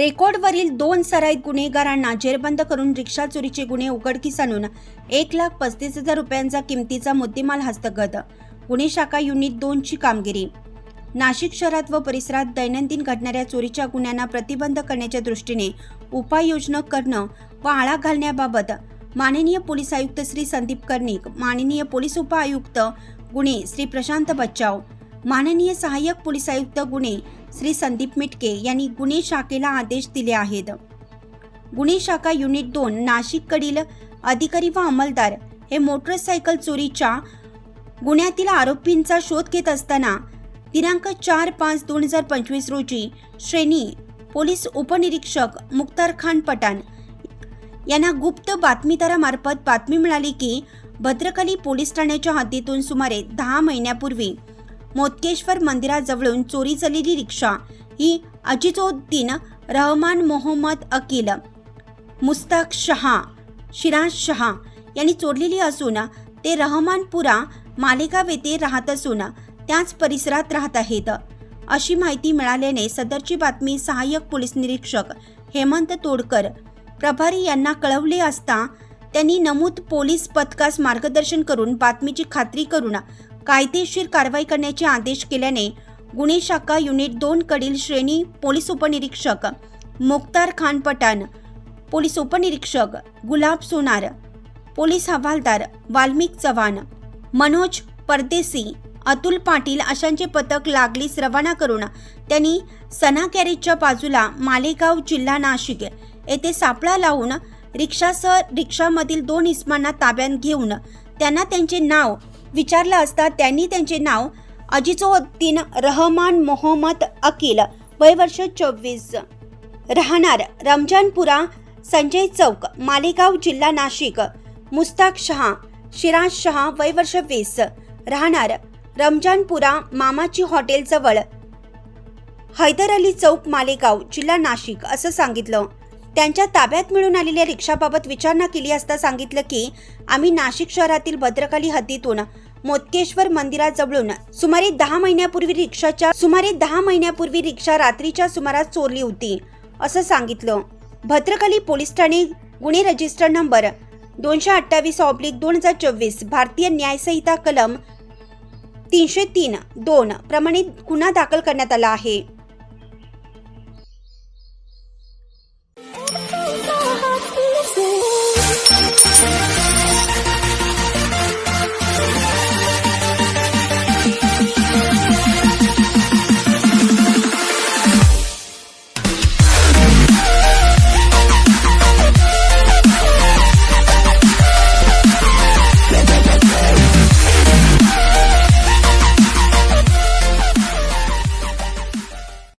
रेकॉर्डवरील दोन सराईत गुन्हेगारांना जेरबंद करून रिक्षा चोरीचे गुन्हे उघडकीस आणून एक लाख पस्तीस हजार रुपयांचा किमतीचा मुद्देमाल हस्तगत. गुन्हे शाखा युनिट दोनची कामगिरी. नाशिक शहरात व परिसरात दैनंदिन घडणाऱ्या चोरीच्या गुन्ह्यांना प्रतिबंध करण्याच्या दृष्टीने उपाययोजना करणं व आळा घालण्याबाबत माननीय पोलीस आयुक्त श्री संदीप कर्णिक माननीय पोलीस उपआयुक्त गुन्हे श्री प्रशांत बच्चाव माननीय सहाय्यक पोलीस आयुक्त गुन्हे श्री संदीप मिटके यांनी गुन्हे शाखेला आदेश दिले आहेत. गुन्हे शाखा युनिट दोन नाशिककडील अधिकारी व अंमलदार हे मोटरसायकल चोरीच्या गुन्ह्यातील आरोपींचा शोध घेत असताना दिनांक चार पाच दोन हजार पंचवीस रोजी श्रेणी पोलीस उपनिरीक्षक मुख्तार खान पठाण यांना गुप्त बातमीदारामार्फत बातमी मिळाली की भद्रकाली पोलीस ठाण्याच्या हद्दीतून सुमारे दहा महिन्यापूर्वी मोतकेश्वर मंदिराजवळून चोरी झालेली रिक्षा ही अजिजोद्दीन रहमान मोहम्मद अकील मुस्ताक शहा शिराज शहा यांनी चोरलेली असून ते रहमानपुरा मालेगाव येथे राहत असून त्याच परिसरात राहत आहेत. अशी माहिती मिळाल्याने सदरची बातमी सहाय्यक पोलीस निरीक्षक हेमंत तोडकर प्रभारी यांना कळवले असता त्यांनी नमूद पोलीस पथकास मार्गदर्शन करून बातमीची खात्री करून कायदेशीर कारवाई करण्याचे आदेश केल्याने गुन्हे शाखा युनिट दोन कडील श्रेणी पोलीस उपनिरीक्षक मुख्तार खान पठाण पोलीस उपनिरीक्षक गुलाब सोनार पोलीस हवालदार वाल्मिक चव्हाण मनोज परदेसी अतुल पाटील अशांचे पथक लागलीच रवाना करून त्यांनी सना कॅरेजच्या बाजूला मालेगाव जिल्हा नाशिक येथे सापळा लावून रिक्षासह रिक्षामधील दोन इस्मांना ताब्यात घेऊन त्यांना त्यांचे नाव विचारलं असता त्यांनी त्यांचे नाव अजिजोद्दीन रहमान मोहम्मद अकील वय वर्ष चोवीस. राहणार रमजानपुरा संजय चौक मालेगाव जिल्हा नाशिक. मुस्ताक शहा शिराज शहा वय वर्ष वीस. राहणार रमजानपुरा मामाची हॉटेलजवळ हैदर अली चौक मालेगाव जिल्हा नाशिक असं सांगितलं. त्यांच्या ताब्यात मिळून आलेल्या रिक्षाबाबत विचारणा केली असता सांगितलं की आम्ही नाशिक शहरातील भद्रकाली हद्दीतून मोतकेश्वर मंदिराजवळून सुमारे दहा महिन्यापूर्वी रिक्षाच्या सुमारे दहा महिन्यापूर्वी रिक्षा रात्रीच्या सुमारास चोरली होती असं सांगितलं. भद्रकाली पोलीस ठाणे गुन्हे रजिस्टर नंबर दोनशे अठ्ठावीस ऑब्लिक दोन हजार चोवीस भारतीय न्यायसंहिता कलम तीनशे तीन दोन प्रमाणे गुन्हा दाखल करण्यात आला आहे.